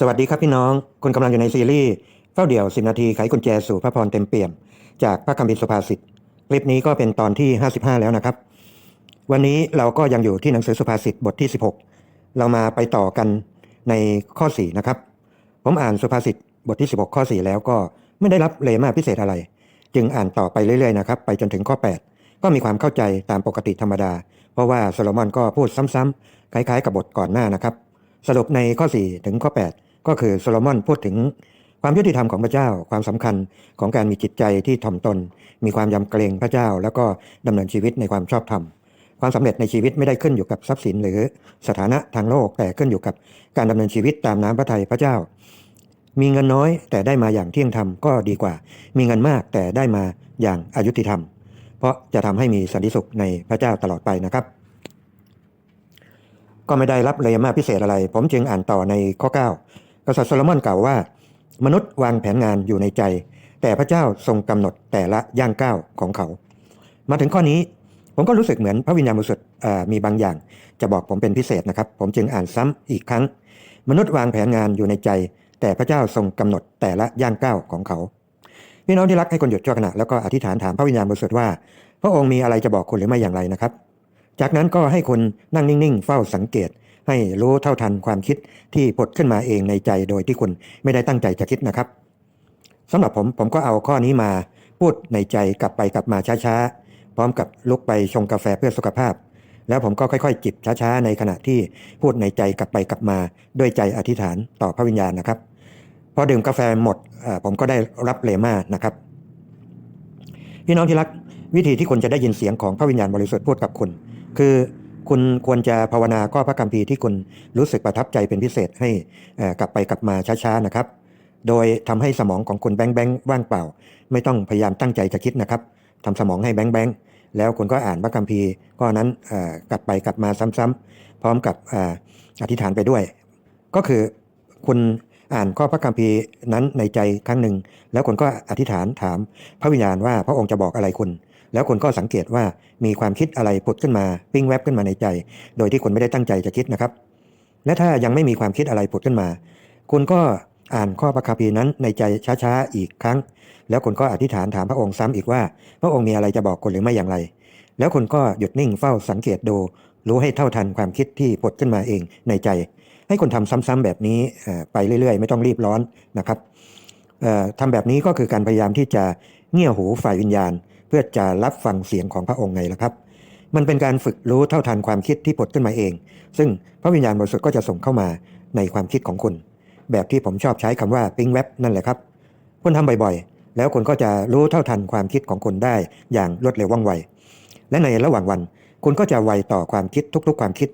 สวัสดีครับพี่น้องคุณกำลังอยู่ในซีรีส์เฝ้าเดี่ยว10นาทีไขกุญแจสู่พระพรเต็มเปี่ยม จากพระคัมภีร์สุภาษิตคลิปนี้ก็เป็นตอนที่ 55 แล้วนะครับ วันนี้เราก็ยังอยู่ที่หนังสือสุภาษิตบทที่ 16 เรามาไปต่อกันในข้อ 4 นะครับ ผมอ่านสุภาษิตบทที่ 16 ข้อ 4 แล้วก็ไม่ได้รับเลมาพิเศษอะไร จึงอ่านต่อไปเรื่อยๆนะครับไปจนถึงข้อ 8 ก็มีความเข้าใจตามปกติธรรมดา เพราะว่าโซโลมอนก็พูดซ้ำๆคล้ายๆกับบทก่อนหน้านะครับ สรุปในข้อ 4 ถึงข้อ 8 ก็คือโซโลมอนพูดถึงความยุติธรรมของพระเจ้า ความสำคัญของการมีจิตใจที่ถ่อมตน มีความยำเกรงพระเจ้า แล้วก็ดำเนินชีวิตในความชอบธรรม ความสำเร็จในชีวิตไม่ได้ขึ้นอยู่กับทรัพย์สิน หรือสถานะทางโลกแต่ขึ้นอยู่กับการดำเนินชีวิตตามน้ำพระทัยพระเจ้า มีเงินน้อยแต่ได้มาอย่างเที่ยงธรรมก็ดีกว่า มีเงินมากแต่ได้มาอย่างอายุติธรรม เพราะจะทำให้มีสันติสุขในพระเจ้าตลอดไปนะครับ ก็ไม่ได้รับเลยมาพิเศษอะไร ผมจึงอ่านต่อในข้อ 9 กษัตริย์โซโลมอนกล่าวว่า มนุษย์วางแผนงานอยู่ในใจ แต่พระเจ้าทรงกำหนดแต่ละย่างก้าวของเขา มาถึงข้อนี้ผมก็รู้สึกเหมือนพระวิญญาณบริสุทธิ์มีบางอย่าง จะบอกผมเป็นพิเศษนะครับ ผมจึงอ่านซ้ำอีกครั้ง มนุษย์วางแผนงานอยู่ในใจ แต่พระเจ้าทรงกำหนดแต่ละย่างก้าวของเขาพี่น้องที่รักให้คนหยุดชั่วขณะแล้วก็อธิษฐานถามพระวิญญาณบริสุทธิ์ว่า พระองค์มีอะไรจะบอกคุณหรือไม่อย่างไรนะครับ จากนั้นก็ให้คุณนั่งนิ่งๆ เฝ้าสังเกต ให้รู้เท่าทันความคิดที่ผดขึ้นมาเองในใจโดยที่คุณไม่ได้ตั้งใจจะคิดนะครับสำหรับผมผมก็เอาข้อนี้มาพูดในใจกลับไปกลับมาช้าๆ พร้อมกับลุกไปชงกาแฟเพื่อสุขภาพ แล้วผมก็ค่อยๆ จิบช้าๆ ในขณะที่พูดในใจกลับไปกลับมาด้วยใจอธิษฐานต่อพระวิญญาณนะครับ พอดื่มกาแฟหมดผมก็ได้รับเลมานะครับ พี่น้องที่รักวิธีที่คุณจะได้ยินเสียงของพระวิญญาณบริสุทธิ์พูดกับคุณ คือ คุณควรจะภาวนาข้อพระคัมภีร์ที่คุณรู้สึกประทับใจเป็นพิเศษให้กลับไปกลับมาช้าๆนะครับ โดยทำให้สมองของคุณแบงแบงว่างเปล่า ไม่ต้องพยายามตั้งใจจะคิดนะครับทำสมองให้แบงแบงแล้วคุณก็อ่านพระคัมภีร์ข้อนั้นกลับไปกลับมาซ้ำๆพร้อมกับอ่าอธิษฐานไปด้วย ก็คือคุณอ่านข้อพระคัมภีร์นั้นในใจครั้งหนึ่ง แล้วคุณก็อธิษฐานถามพระวิญญาณว่าพระองค์จะบอกอะไรคุณ แล้วคุณก็สังเกตว่ามีความคิดอะไรผุดขึ้นมาปิ้งแวบขึ้นมาในใจ โดยที่คุณไม่ได้ตั้งใจจะคิดนะครับ และถ้ายังไม่มีความคิดอะไรผุดขึ้นมา คุณก็อ่านข้อพระคัมภีร์นั้นในใจช้าๆอีกครั้ง แล้วคุณก็อธิษฐานถามพระองค์ซ้ำอีกว่า พระองค์มีอะไรจะบอกคุณหรือไม่อย่างไร แล้วคุณก็หยุดนิ่งเฝ้าสังเกตดู รู้ให้เท่าทันความคิดที่ผุดขึ้นมาเองในใจ ให้คุณทำซ้ำๆแบบนี้ไปเรื่อยๆ ไม่ต้องรีบร้อนนะครับเอ่อทำแบบนี้ก็คือการพยายามที่จะเงี่ยหูฝ่ายวิญญาณ เพื่อจะรับฟังเสียงของพระองค์ไงล่ะครับ มันเป็นการฝึกรู้เท่าทันความคิดที่ผุดขึ้นมาเอง ซึ่งพระวิญญาณบริสุทธิ์ก็จะส่งเข้ามาในความคิดของคุณ แบบที่ผมชอบใช้คำว่าปิ้งแว็บนั่นแหละครับคุณทำบ่อยๆ แล้วคุณก็จะรู้เท่าทันความคิดของคุณได้อย่างรวดเร็วว่องไว และในระหว่างวัน คุณก็จะไวต่อความคิดทุกๆ ความคิด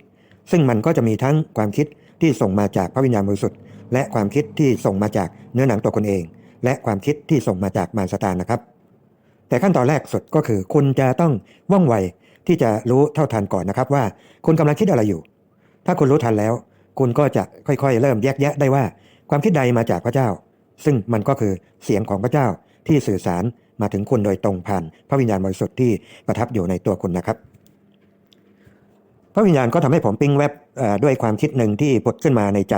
ซึ่งมันก็จะมีทั้งความคิดที่ส่งมาจากพระวิญญาณบริสุทธิ์และความคิดที่ส่งมาจากเนื้อหนังตัวคุณเอง และความคิดที่ส่งมาจากมารซาตานนะครับ แต่ขั้นตอนแรกสุดก็คือ คุณจะต้องว่องไวที่จะรู้เท่าทันก่อนนะครับ ว่าคุณกำลังคิดอะไรอยู่ ถ้าคุณรู้ทันแล้ว คุณก็จะค่อยๆ เริ่มแยกแยะได้ว่า ความคิดใดมาจากพระเจ้า ซึ่งมันก็คือเสียงของพระเจ้าที่สื่อสารมาถึงคุณโดยตรงผ่าน พระวิญญาณบริสุทธิ์ที่ประทับอยู่ในตัวคุณนะครับ พระวิญญาณก็ทำให้ผมปิ้งแวบด้วยความคิดหนึ่งที่ผุดขึ้นมาในใจ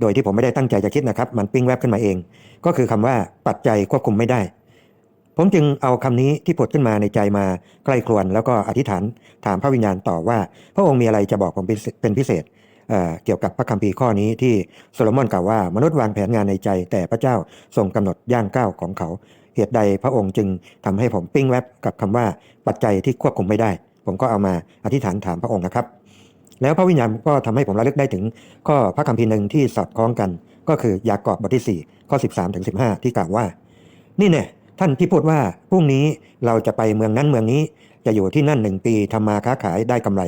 โดยที่ผมไม่ได้ตั้งใจจะคิดนะครับ มันปิ้งแวบขึ้นมาเอง ก็คือคำว่าปัจจัยควบคุมไม่ได้ ผมจึงเอาคำนี้ที่ผุดขึ้นมาในใจมาใกล้ครวนแล้วก็อธิษฐานถามพระวิญญาณต่อว่า พระองค์มีอะไรจะบอกผมเป็นพิเศษเเกี่ยวกับพระคัมภีร์ข้อนี้ที่โซโลมอนกล่าวว่ามนุษย์วางแผนงานในใจ แต่พระเจ้าทรงกำหนดย่างก้าวของเขา เหตุใดพระองค์จึงทำให้ผมปิ้งแวบกับคำว่าปัจจัยที่ควบคุมไม่ได้ ผมก็เอามาอธิษฐานถามพระองค์นะครับ แล้วพระวิญญาณก็ทำให้ผมระลึกได้ถึง ข้อพระคัมภีร์หนึ่งที่สอดคล้องกัน ก็คือยากอบบทที่ 4 ข้อ 13ถึง15 ที่กล่าวว่า นี่แน่ ท่านที่พูดว่าพรุ่งนี้เราจะไปเมืองนั้นเมืองนี้จะอยู่ที่นั่นหนึ่งปีทำมาค้าขายได้กำไร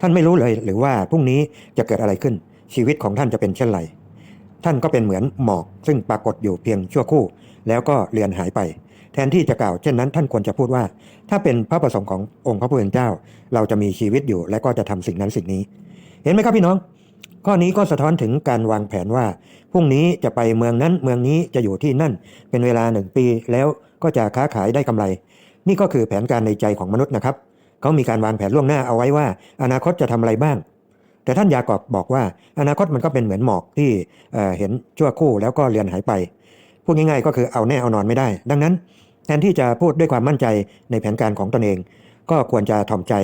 ท่านไม่รู้เลยหรือว่าพรุ่งนี้จะเกิดอะไรขึ้น ชีวิตของท่านจะเป็นเช่นไร ท่านก็เป็นเหมือนหมอก ซึ่งปรากฏอยู่เพียงชั่วคู่ แล้วก็เลือนหายไป แทนที่จะกล่าวเช่นนั้น ท่านควรจะพูดว่า ถ้าเป็นพระประสงค์ขององค์พระผู้เป็นเจ้า เราจะมีชีวิตอยู่และก็จะทำสิ่งนั้นสิ่งนี้ เห็นไหมครับพี่น้อง ข้อนี้ก็สะท้อนถึงการวางแผนว่าพรุ่งนี้จะไปเมืองนั้นเมืองนี้จะอยู่ที่นั่น เป็นเวลาหนึ่งปีแล้วก็จะค้าขายได้กำไร นี่ก็คือแผนการในใจของมนุษย์นะครับ เขามีการวางแผนล่วงหน้าเอาไว้ว่า อนาคตจะทำอะไรบ้าง แต่ท่านยากอบบอกว่า อนาคตมันก็เป็นเหมือนหมอกที่เเห็นชั่วครู่แล้วก็เลือนหายไปพูดง่ายๆก็คือเอาแน่เอานอนไม่ได้ ดังนั้น แทนที่จะพูดด้วยความมั่นใจในแผนการของตนเอง ก็ควรจะถ่อมใจ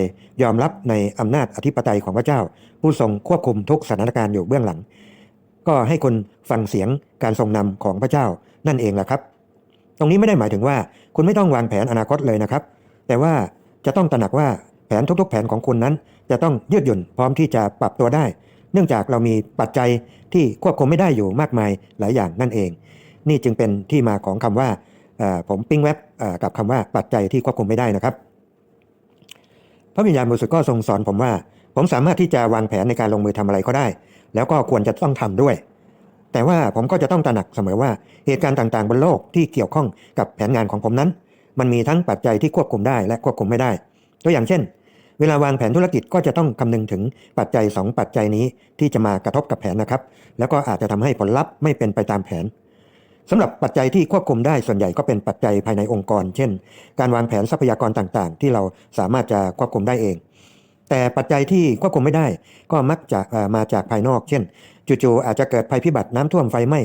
ยอมรับในอำนาจอธิปไตยของพระเจ้า ผู้ทรงควบคุมทุกสถานการณ์อยู่เบื้องหลัง ก็ให้คุณฟังเสียงการทรงนำของพระเจ้านั่นเองแหละครับ ตรงนี้ไม่ได้หมายถึงว่าคุณไม่ต้องวางแผนอนาคตเลยนะครับ แต่ว่าจะต้องตระหนักว่าแผนทุกๆ แผนของคุณนั้น จะต้องยืดหยุ่นพร้อมที่จะปรับตัวได้ เนื่องจากเรามีปัจจัยที่ควบคุมไม่ได้อยู่มากมายหลายอย่างนั่นเอง นี่จึงเป็นที่มาของคำว่าผมปิ้งแว็บกับคำว่าปัจจัยที่ควบคุมไม่ได้นะครับ พระวิญญาณบริสุทธิ์ก็ทรงสอนผมว่า ผมสามารถที่จะวางแผนในการลงมือทำอะไรก็ได้ แล้วก็ควรจะต้องทำด้วย แต่ว่าผมก็จะต้องตระหนักเสมอว่าเหตุการณ์ต่างๆ บนโลกที่เกี่ยวข้องกับแผนงานของผมนั้น มันมีทั้งปัจจัยที่ควบคุมได้และควบคุมไม่ได้ ตัวอย่างเช่น เวลาวางแผนธุรกิจก็จะต้องคำนึงถึงปัจจัย 2 ปัจจัยนี้ที่จะมากระทบกับแผนนะครับ แล้วก็อาจจะทำให้ผลลัพธ์ไม่เป็นไปตามแผน สำหรับปัจจัยที่ควบคุมได้ส่วนใหญ่ก็เป็นปัจจัยภายในองค์กร เช่น การวางแผนทรัพยากรต่างๆ ที่เราสามารถจะควบคุมได้เอง แต่ปัจจัยที่ควบคุมไม่ได้ ก็มักจะมาจากภายนอก เช่นจู่ๆอาจจะเกิดภัยพิบัติน้ำท่วมไฟไหม้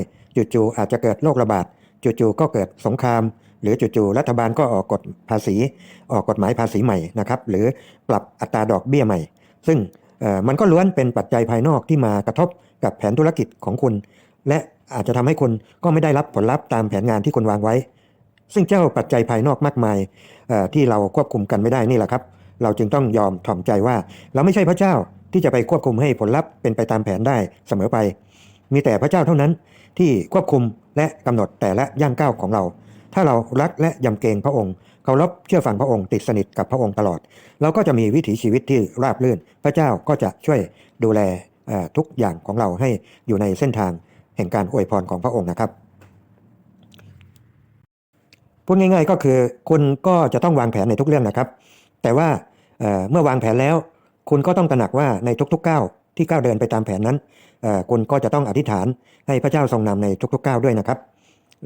จู่ๆอาจจะเกิดโรคระบาดจู่ๆก็เกิดสงคราม หรือจู่ๆรัฐบาลก็ออกกฎภาษี ออกกฎหมายภาษีใหม่นะครับหรือปรับอัตราดอกเบี้ยใหม่ ซึ่งมันก็ล้วนเป็นปัจจัยภายนอกที่มากระทบกับแผนธุรกิจของคุณ และ อาจจะทำให้คุณก็ไม่ได้รับผลลัพธ์ตามแผนงานที่คุณวางไว้ ซึ่งเจ้าปัจจัยภายนอกมากมายที่เราควบคุมกันไม่ได้นี่แหละครับ เราจึงต้องยอมถ่อมใจว่า เราไม่ใช่พระเจ้าที่จะไปควบคุมให้ผลลัพธ์เป็นไปตามแผนได้เสมอไป มีแต่พระเจ้าเท่านั้นที่ควบคุมและกำหนดแต่ละย่างก้าวของเรา ถ้าเรารักและยำเกรงพระองค์เคารพเชื่อฟังพระองค์ติดสนิทกับพระองค์ตลอด เราก็จะมีวิถีชีวิตที่ราบรื่น พระเจ้าก็จะช่วยดูแลทุกอย่างของเราให้อยู่ในเส้นทาง แห่งการอวยพรของพระองค์นะครับพูดง่าย ๆ ก็คือคุณก็จะต้องวางแผนในทุกเรื่องนะครับ แต่ว่าเเมื่อวางแผนแล้ว คุณก็ต้องตระหนักว่าในทุกๆก้าวที่ก้าวเดินไปตามแผนนั้นคุณก็จะต้องอธิษฐานให้พระเจ้าทรงนำในทุกๆก้าวด้วยนะครับ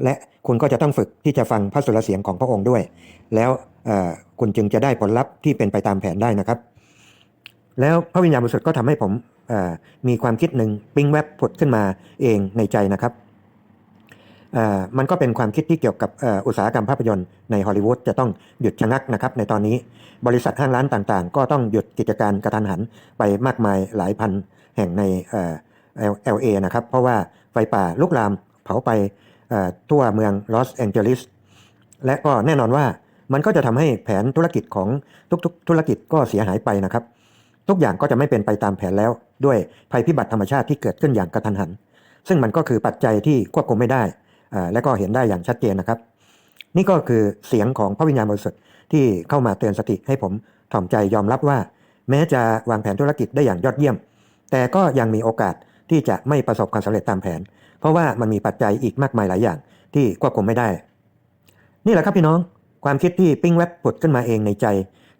และคุณก็จะต้องฝึกที่จะฟังพระสุรเสียงของพระองค์ด้วย แล้วคุณจึงจะได้ผลลัพธ์ที่เป็นไปตามแผนได้นะครับ แล้วพระวิญญาณบริสุทธิ์ก็ทำให้ผม มีความคิดหนึ่งปิ้งแวบผุดขึ้นมาเองในใจนะครับมันก็เป็นความคิดที่เกี่ยวกับอ,อุตสาหกรรมภาพยนตร์ในฮอลลีวูดจะต้องหยุดชะงักนะครับในตอนนี้บริษัทห้างร้านต่างๆ ก็ต้องหยุดกิจการกระทันหันไปมากมายหลายพันแห่งในเอ่อนะครับ เพราะว่าไฟป่าลุกลามเผาไปทั่วเมืองลอสแองเจลิสและก็แน่นอนว่ามันก็จะทำให้แผนธุรกิจของทุกๆ ธุรกิจก็เสียหายไปนะครับ ทุกอย่างก็จะไม่เป็นไปตามแผนแล้ว ด้วยภัยพิบัติธรรมชาติที่เกิดขึ้นอย่างกระทันหัน ซึ่งมันก็คือปัจจัยที่ควบคุมไม่ได้ และก็เห็นได้อย่างชัดเจนนะครับ นี่ก็คือเสียงของพระวิญญาณบริสุทธิ์ที่เข้ามาเตือนสติให้ผมถ่อมใจยอมรับว่า แม้จะวางแผนธุรกิจได้อย่างยอดเยี่ยม แต่ก็ยังมีโอกาสที่จะไม่ประสบความสำเร็จตามแผน เพราะว่ามันมีปัจจัยอีกมากมายหลายอย่างที่ควบคุมไม่ได้ นี่แหละครับพี่น้องความคิดที่ปิ้งแวบผุดขึ้นมาเองในใจ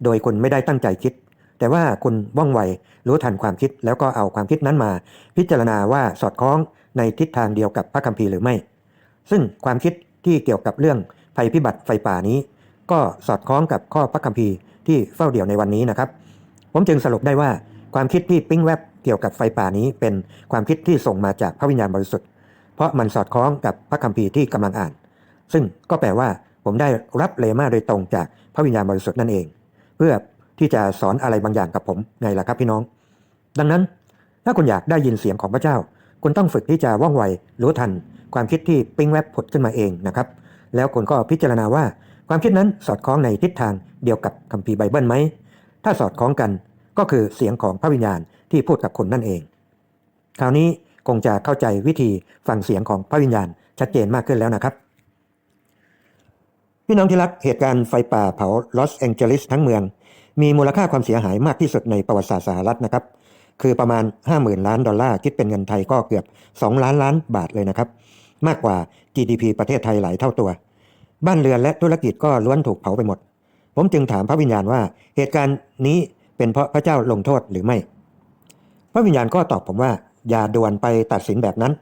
โดยคุณไม่ได้ตั้งใจคิด แต่ว่าคุณว่องไวรู้ทันความคิดแล้วก็เอาความคิดนั้นมา พิจารณาว่าสอดคล้องในทิศทางเดียวกับพระคัมภีร์หรือไม่ ซึ่งความคิดที่เกี่ยวกับเรื่องภัยพิบัติไฟป่านี้ ก็สอดคล้องกับข้อพระคัมภีร์ที่เฝ้าเดี่ยวในวันนี้นะครับ ผมจึงสรุปได้ว่าความคิดที่ปิ้งแวบเกี่ยวกับไฟป่านี้เป็นความคิดที่ส่งมาจากพระวิญญาณบริสุทธิ์ เพราะมันสอดคล้องกับพระคัมภีร์ที่กำลังอ่าน ซึ่งก็แปลว่าผมได้รับเลมาโดยตรงจากพระวิญญาณบริสุทธิ์นั่นเอง เพื่อ ที่จะสอนอะไรบางอย่างกับผมไงล่ะครับพี่น้อง ดังนั้น ถ้าคุณอยากได้ยินเสียงของพระเจ้า คุณต้องฝึกที่จะว่องไวรู้ทัน ความคิดที่ปิ้งแวบผุดขึ้นมาเองนะครับ แล้วคุณก็พิจารณาว่าความคิดนั้นสอดคล้องในทิศทางเดียวกับคัมภีร์ไบเบิลไหม ถ้าสอดคล้องกันก็คือเสียงของพระวิญญาณที่พูดกับคุณนั่นเอง คราวนี้คงจะเข้าใจวิธีฟังเสียงของพระวิญญาณชัดเจนมากขึ้นแล้วนะครับ พี่น้องที่รักเหตุการณ์ไฟป่าเผาลอสแองเจลิสทั้งเมือง มีมูลค่าความเสียหายมากที่สุดในประวัติศาสตร์สหรัฐนะครับ คือประมาณ 50,000 ล้านดอลลาร์คิดเป็นเงินไทยก็เกือบ 2 ล้านล้านบาทเลยนะครับ มากกว่า GDP ประเทศไทยหลายเท่าตัว บ้านเรือนและธุรกิจก็ล้วนถูกเผาไปหมด ผมจึงถามพระวิญญาณว่าเหตุการณ์นี้เป็นเพราะพระเจ้าลงโทษหรือไม่ พระวิญญาณก็ตอบผมว่า อย่าด่วนไปตัดสินแบบนั้น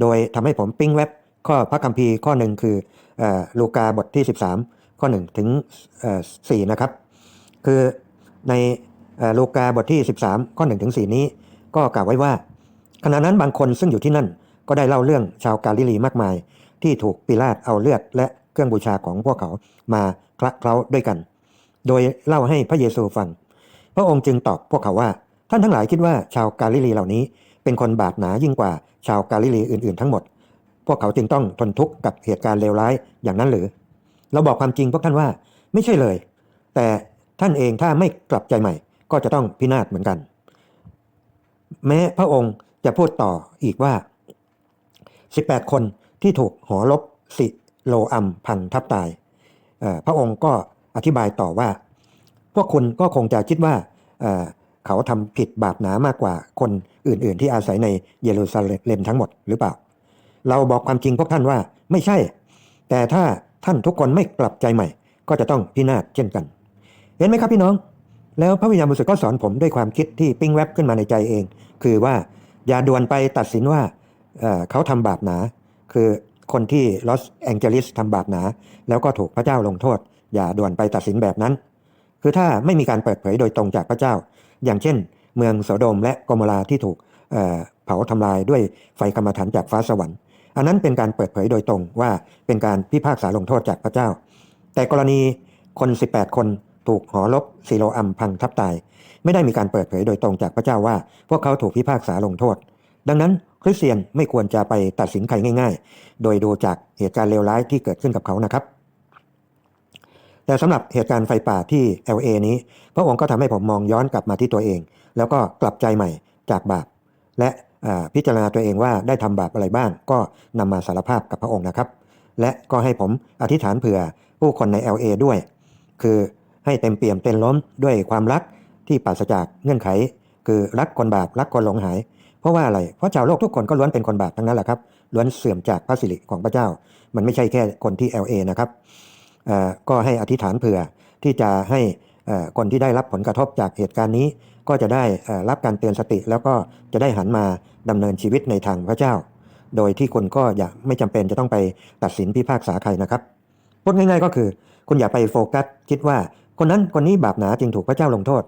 โดยทำให้ผมปิ้งแวบข้อพระคัมภีร์ข้อหนึ่งคืออลูกาบทที่ 13 ข้อ1ถึงเอ่อ4นะครับ คือในลูกาบทที่ 13 ข้อ1ถึง4นี้ ก็กล่าวไว้ว่า ขณะนั้นบางคนซึ่งอยู่ที่นั่นก็ได้เล่าเรื่องชาวกาลิลีมากมาย ที่ถูกปิลาตเอาเลือดและเครื่องบูชาของพวกเขามาคละเคล้าด้วยกัน โดยเล่าให้พระเยซูฟัง พระองค์จึงตอบพวกเขาว่า ท่านทั้งหลายคิดว่าชาวกาลิลีเหล่านี้ เป็นคนบาปหนายิ่งกว่าชาวกาลิลีอื่นๆ ทั้งหมด พวกเขาจึงต้องทนทุกข์กับเหตุการณ์เลวร้ายอย่างนั้นหรือ เราบอกความจริงพวกท่านว่าไม่ใช่เลย แต่ ท่านเองถ้าไม่กลับใจใหม่ ก็จะต้องพินาศเหมือนกัน แม้พระองค์จะพูดต่ออีกว่า 18 คนที่ถูกหอลบสิโลอัมพังทับตาย พระองค์ก็อธิบายต่อว่า พวกคุณก็คงจะคิดว่าเเขาทำผิดบาปหนามากกว่าคนอื่น ๆ ที่อาศัยในเยรูซาเล็มทั้งหมดหรือเปล่า เราบอกความจริงพวกท่านว่าไม่ใช่ แต่ถ้าท่านทุกคนไม่กลับใจใหม่ ก็จะต้องพินาศเช่นกัน เห็นไหมครับพี่น้อง แล้วพระวิญญาณบริสุทธิ์ก็สอนผมด้วยความคิดที่ปิ้งแวบขึ้นมาในใจเอง คือว่าอย่าด่วนไปตัดสินว่าเเขาทำบาปหนา คือคนที่ลอสแองเจลิสทำบาปหนา แล้วก็ถูกพระเจ้าลงโทษ อย่าด่วนไปตัดสินแบบนั้น คือถ้าไม่มีการเปิดเผยโดยตรงจากพระเจ้า อย่างเช่น เมืองโสโดมและกโมราที่ถูกเเผาทำลายด้วยไฟกรรมฐานจากฟ้าสวรรค์ อันนั้นเป็นการเปิดเผยโดยตรงว่าเป็นการพิพากษาลงโทษจากพระเจ้า แต่กรณีคน 18 คน ถูกหอลบซีโลอัมพังทับตาย ไม่ได้มีการเปิดเผยโดยตรงจากพระเจ้าว่า พวกเขาถูกพิพากษาลงโทษ ดังนั้นคริสเตียนไม่ควรจะไปตัดสินใครง่าย ๆ โดยดูจากเหตุการณ์เลวร้ายที่เกิดขึ้นกับเขานะครับ แต่สำหรับเหตุการณ์ไฟป่าที่ LA นี้ พระองค์ก็ทำให้ผมมองย้อนกลับมาที่ตัวเอง แล้วก็กลับใจใหม่จากบาป และพิจารณาตัวเองว่าได้ทำบาปอะไรบ้าง ก็นำมาสารภาพกับพระองค์นะครับ และก็ให้ผมอธิษฐานเผื่อผู้คนใน LA ด้วย คือ ให้เต็มเปี่ยมเต็มล้นด้วยความรักที่ปราศจากเงื่อนไข คือรักคนบาปรักคนหลงหาย เพราะว่าอะไร เพราะชาวโลกทุกคนก็ล้วนเป็นคนบาปทั้งนั้นแหละครับล้วนเสื่อมจากพระสิริของพระเจ้า มันไม่ใช่แค่คนที่ LA นะครับก็ให้อธิษฐานเผื่อที่จะให้คนที่ได้รับผลกระทบจากเหตุการณ์นี้ ก็จะได้รับการเตือนสติ แล้วก็จะได้หันมาดำเนินชีวิตในทางพระเจ้า โดยที่คุณก็อย่าไม่จำเป็นจะต้องไปตัดสินพิพากษาใครนะครับพูดง่ายๆก็คือ คุณอย่าไปโฟกัสคิดว่า คนนั้นคนนี้บาปหนาจึงถูกพระเจ้าลงโทษ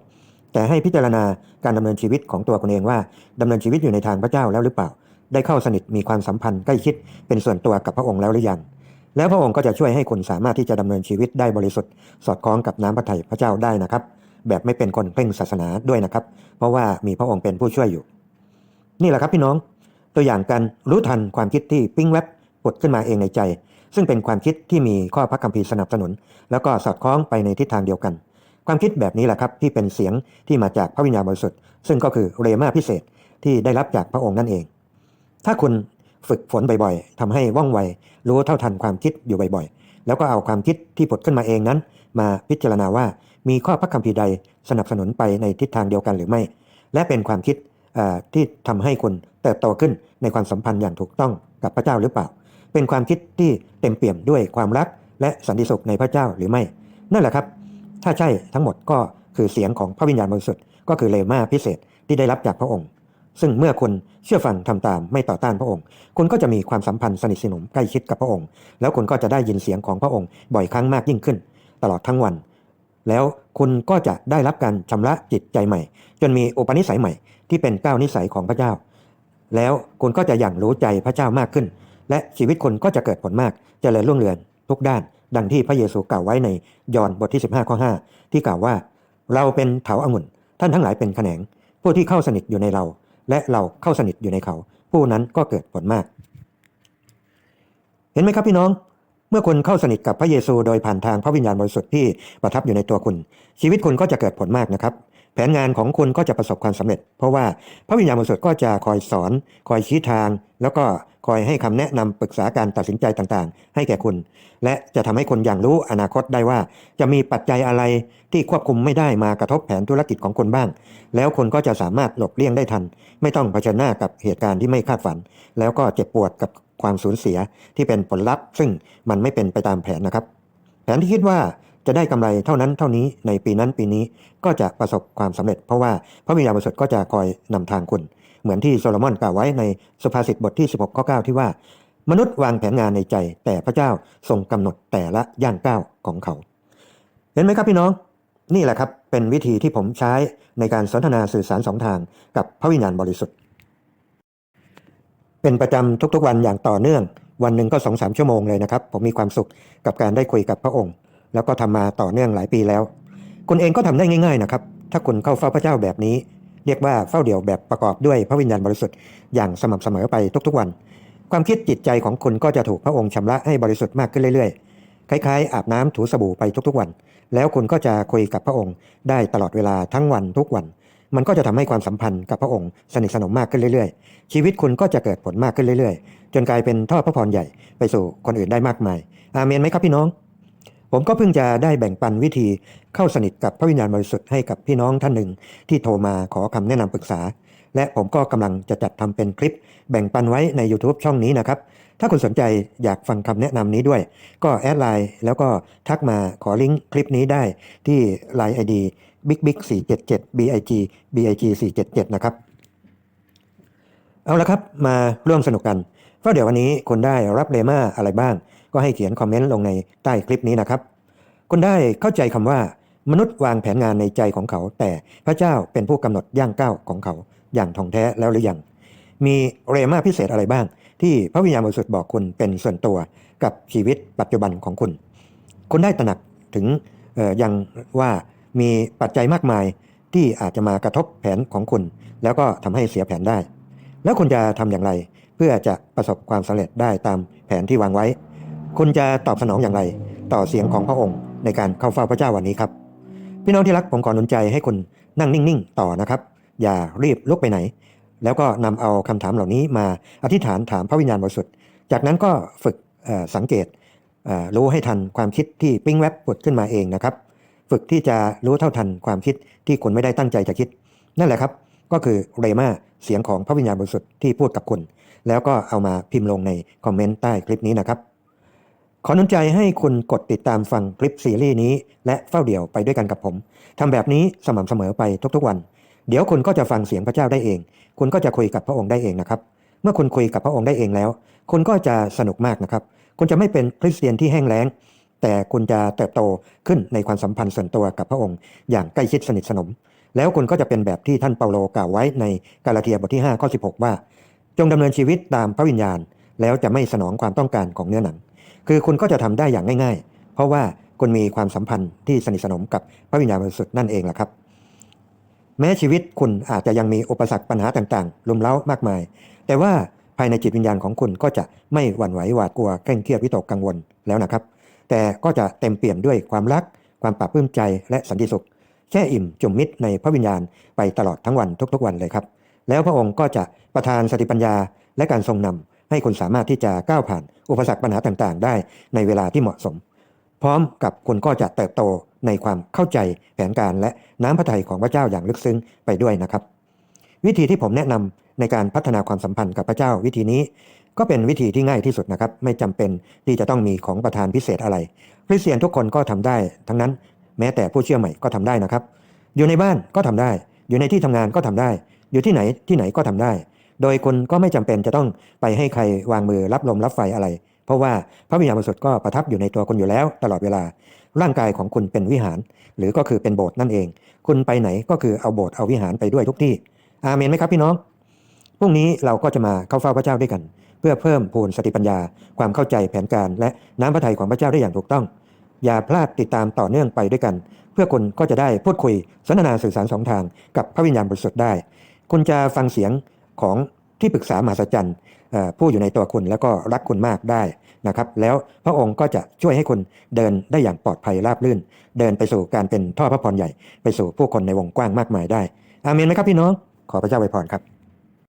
แต่ให้พิจารณาการดำเนินชีวิตของตัวคุณเองว่าดำเนินชีวิตอยู่ในทางพระเจ้าแล้วหรือเปล่า ได้เข้าสนิทมีความสัมพันธ์ใกล้ชิดเป็นส่วนตัวกับพระองค์แล้วหรือยัง แล้วพระองค์ก็จะช่วยให้คุณสามารถที่จะดำเนินชีวิตได้บริสุทธิ์ สอดคล้องกับน้ำพระทัยพระเจ้าได้นะครับ แบบไม่เป็นคนเพ่งศาสนาด้วยนะครับ เพราะว่ามีพระองค์เป็นผู้ช่วยอยู่ นี่แหละครับพี่น้อง ตัวอย่างการรู้ทันความคิดที่ปิ้งแวบผุดขึ้นมาเองในใจ ซึ่งเป็นความคิดที่มีข้อพระคัมภีร์สนับสนุน แล้วก็สอดคล้องไปในทิศทางเดียวกัน ความคิดแบบนี้แหละครับที่เป็นเสียงที่มาจากพระวิญญาณบริสุทธิ์ซึ่งก็คือเรมาพิเศษที่ได้รับจากพระองค์นั่นเอง ถ้าคุณฝึกฝนบ่อยๆทำให้ว่องไว รู้เท่าทันความคิดอยู่บ่อยๆ แล้วก็เอาความคิดที่ผุดขึ้นมาเองนั้น มาพิจารณาว่ามีข้อพระคัมภีร์ใดสนับสนุนไปในทิศทางเดียวกันหรือไม่ และเป็นความคิดที่ทำให้คุณเติบโตขึ้นในความสัมพันธ์อย่างถูกต้องกับพระเจ้าหรือเปล่า เป็นความคิดที่เต็มเปี่ยมด้วยความรัก และสันติสุขในพระเจ้าหรือไม่ นั่นแหละครับ ถ้าใช่ทั้งหมดก็คือเสียงของพระวิญญาณบริสุทธิ์ก็คือเลมาพิเศษที่ได้รับจากพระองค์ ซึ่งเมื่อคุณเชื่อฟังทำตามไม่ต่อต้านพระองค์ คุณก็จะมีความสัมพันธ์สนิทสนมใกล้ชิดกับพระองค์ แล้วคุณก็จะได้ยินเสียงของพระองค์บ่อยครั้งมากยิ่งขึ้น ตลอดทั้งวัน แล้วคุณก็จะได้รับการชำระจิตใจใหม่ จนมีอุปนิสัยใหม่ที่เป็นก้าวนิสัยของพระเจ้า แล้วคุณก็จะอย่างรู้ใจพระเจ้ามากขึ้น และชีวิตคุณก็จะเกิดผลมากเจริญรุ่งเรืองทุกด้าน ดังที่พระเยซูกล่าวไว้ในยอห์นบทที่ 15 ข้อ 5 ที่กล่าวว่า เราเป็นเถาองุ่น ท่านทั้งหลายเป็นแขนง ผู้ที่เข้าสนิทอยู่ในเรา และเราเข้าสนิทอยู่ในเขา ผู้นั้นก็เกิดผลมาก เห็นไหมครับพี่น้องเมื่อคุณเข้าสนิทกับพระเยซูโดยผ่านทางพระวิญญาณบริสุทธิ์ที่ประทับอยู่ในตัวคุณ ชีวิตคุณก็จะเกิดผลมากนะครับ แผนงานของคุณก็จะประสบความสำเร็จ เพราะว่าพระวิญญาณบริสุทธิ์ก็จะคอยสอน คอยชี้ทาง แล้วก็คอยให้คำแนะนำปรึกษาการตัดสินใจต่างๆ ให้แก่คุณ และจะทำให้คุณอย่างรู้อนาคตได้ว่า จะมีปัจจัยอะไรที่ควบคุมไม่ได้มากระทบแผนธุรกิจของคุณบ้าง แล้วคุณก็จะสามารถหลบเลี่ยงได้ทัน ไม่ต้องเผชิญหน้ากับเหตุการณ์ที่ไม่คาดฝัน แล้วก็เจ็บปวดกับความสูญเสียที่เป็นผลลัพธ์ ซึ่งมันไม่เป็นไปตามแผนนะครับ แผนที่คิดว่า จะได้กำไรเท่านั้นเท่านี้ในปีนั้นปีนี้ก็จะประสบความสำเร็จ เพราะว่าพระวิญญาณบริสุทธิ์ก็จะคอยนำทางคุณ เหมือนที่โซโลมอนกล่าวไว้ในสุภาษิตบทที่ 16ข้อ9ที่ว่า มนุษย์วางแผนงานในใจ แต่พระเจ้าทรงกำหนดแต่ละย่างก้าวของเขา เห็นไหมครับพี่น้อง นี่แหละครับเป็นวิธีที่ผมใช้ในการสนทนาสื่อสารสองทางกับพระวิญญาณบริสุทธิ์ เป็นประจำทุกๆวันอย่างต่อเนื่องวันหนึ่งก็สองสามชั่วโมงเลยนะครับ ผมมีความสุขกับการได้คุยกับพระองค์ แล้วก็ทำมาต่อเนื่องหลายปีแล้ว คุณเองก็ทำได้ง่าย ๆนะครับ ถ้าคุณเข้าเฝ้าพระเจ้าแบบนี้ เรียกว่าเฝ้าเดี่ยวแบบประกอบด้วยพระวิญญาณบริสุทธิ์อย่างสม่ำเสมอไปทุกๆวัน ความคิดจิตใจของคุณก็จะถูกพระองค์ชำระให้บริสุทธิ์มากขึ้นเรื่อยๆ คล้ายๆ อาบน้ำถูสบู่ไปทุกๆวัน แล้วคุณก็จะคุยกับพระองค์ได้ตลอดเวลาทั้งวันทุกวัน มันก็จะทำให้ความสัมพันธ์กับพระองค์สนิทสนมมากขึ้นเรื่อยๆ ชีวิตคุณก็จะเกิดผลมากขึ้นเรื่อยๆ จนกลายเป็นท่อพระพรใหญ่ไปสู่คนอื่นได้มากมาย อาเมนไหมครับพี่น้อง ผมก็เพิ่งจะได้แบ่งปันวิธีเข้าสนิทกับพระวิญญาณบริสุทธิ์ให้กับพี่น้องท่านหนึ่ง ที่โทรมาขอคำแนะนำปรึกษา และผมก็กำลังจะจัดทำเป็นคลิป แบ่งปันไว้ใน YouTube ช่องนี้นะครับ ถ้าคุณสนใจอยากฟังคำแนะนำนี้ด้วย ก็แอดไลน์แล้วก็ทักมาขอลิงก์คลิปนี้ได้ที่ Line ID big big 477 big big 477นะครับเอาละครับมาร่วมสนุกกันเพราะเดี๋ยววันนี้คุณได้รับเลมาอะไรบ้าง ก็ให้เขียนคอมเมนต์ลงในใต้คลิปนี้นะครับ คุณได้เข้าใจคำว่ามนุษย์วางแผนงานในใจของเขา แต่พระเจ้าเป็นผู้กำหนดย่างก้าวของเขา อย่างท่องแท้แล้วหรือยัง มีเรมาพิเศษอะไรบ้าง ที่พระวิญญาณบริสุทธิ์บอกคุณเป็นส่วนตัวกับชีวิตปัจจุบันของคุณ คุณได้ตระหนักถึงยังว่ามีปัจจัยมากมายที่อาจจะมากระทบแผนของคุณ แล้วก็ทำให้เสียแผนได้ แล้วคุณจะทำอย่างไร เพื่อจะประสบความสำเร็จได้ตามแผนที่วางไว้ คุณจะตอบสนองอย่างไร ต่อเสียงของพระองค์ในการเข้าเฝ้าพระเจ้าวันนี้ครับ พี่น้องที่รักผมขอหนุนใจให้คุณนั่งนิ่งๆ ต่อนะครับ อย่ารีบลุกไปไหน แล้วก็นำเอาคำถามเหล่านี้มาอธิษฐานถามพระวิญญาณบริสุทธิ์จากนั้นก็ฝึกสังเกตรู้ให้ทันความคิดที่ปิ้งแวบผุดขึ้นมาเองนะครับ ฝึกที่จะรู้เท่าทันความคิดที่คุณไม่ได้ตั้งใจจะคิด นั่นแหละครับก็คือเรมาเสียงของพระวิญญาณบริสุทธิ์ที่พูดกับคุณ แล้วก็เอามาพิมพ์ลงในคอมเมนต์ใต้คลิปนี้นะครับ ขอนุนใจให้คุณกดติดตามฟังคลิปซีรีส์นี้ และเฝ้าเดี่ยวไปด้วยกันกับผมทำแบบนี้สม่ำเสมอไปทุกๆวัน เดี๋ยวคุณก็จะฟังเสียงพระเจ้าได้เอง คุณก็จะคุยกับพระองค์ได้เองนะครับ เมื่อคุณคุยกับพระองค์ได้เองแล้ว คุณก็จะสนุกมากนะครับ คุณจะไม่เป็นคริสเตียนที่แห้งแล้ง แต่คุณจะเติบโตขึ้นในความสัมพันธ์ส่วนตัวกับพระองค์ อย่างใกล้ชิดสนิทสนม แล้วคุณก็จะเป็นแบบที่ท่านเปาโลกล่าวไว้ในกาลาเทียบทที่5ข้อ16 ว่า จงดำเนินชีวิตตามพระวิญญาณ แล้วจะไม่สนองความต้องการของเนื้อหนัง คือคุณก็จะทำได้อย่างง่าย ๆ เพราะว่าคุณมีความสัมพันธ์ที่สนิทสนมกับพระวิญญาณบริสุทธิ์นั่นเองแหละครับ แม้ชีวิตคุณอาจจะยังมีอุปสรรคปัญหาต่างๆ ลุมเล้ามากมาย แต่ว่าภายในจิตวิญญาณของคุณก็จะไม่หวั่นไหวหวาดกลัวเคร่งเครียดวิตกกังวลแล้วนะครับ แต่ก็จะเต็มเปี่ยมด้วยความรัก ความปราบปลื้มใจและสันติสุขแช่อิ่มจุ่มมิตรในพระวิญญาณไปตลอดทั้งวันทุกๆวันเลยครับ แล้วพระองค์ก็จะประทานสติปัญญาและการทรงนำ ให้คุณสามารถที่จะก้าวผ่านอุปสรรคปัญหาต่างๆ ได้ในเวลาที่เหมาะสม พร้อมกับคุณก็จะเติบโตในความเข้าใจแผนการและน้ำพระทัยของพระเจ้าอย่างลึกซึ้งไปด้วยนะครับ วิธีที่ผมแนะนำในการพัฒนาความสัมพันธ์กับพระเจ้าวิธีนี้ ก็เป็นวิธีที่ง่ายที่สุดนะครับ ไม่จำเป็นที่จะต้องมีของประทานพิเศษอะไรคริสเตียนทุกคนก็ทำได้ ทั้งนั้นแม้แต่ผู้เชื่อใหม่ก็ทำได้นะครับ อยู่ในบ้านก็ทำได้ อยู่ในที่ทำงานก็ทำได้ อยู่ที่ไหนที่ไหนก็ทำได้ โดยคุณก็ไม่จำเป็นจะต้องไปให้ใครวางมือรับลมรับไฟอะไร เพราะว่าพระวิญญาณบริสุทธิ์ก็ประทับอยู่ในตัวคุณอยู่แล้ว ตลอดเวลา ร่างกายของคุณเป็นวิหาร หรือก็คือเป็นโบสถ์นั่นเอง คุณไปไหนก็คือเอาโบสถ์เอาวิหารไปด้วยทุกที่ อาเมนไหมครับพี่น้อง พรุ่งนี้เราก็จะมาเข้าเฝ้าพระเจ้าด้วยกัน เพื่อเพิ่มพูนสติปัญญา ความเข้าใจแผนการ และน้ำพระทัยของพระเจ้าได้อย่างถูกต้อง อย่าพลาดติดตามต่อเนื่องไปด้วยกัน เพื่อคุณก็จะได้พูดคุยสนทนาสื่อสารสองทางกับพระวิญญาณบริสุทธิ์ได้ คุณจะฟังเสียง ของที่ปรึกษามหาสัจจันผู้อยู่ในตัวคุณแล้วก็รักคุณมากได้นะครับแล้วพระองค์ก็จะช่วยให้คุณเดินได้อย่างปลอดภัยราบรื่น เดินไปสู่การเป็นท่อพระพรใหญ่ ไปสู่ผู้คนในวงกว้างมากมายได้ อาเมนไหมครับพี่น้อง ขอพระเจ้าไวพรครับ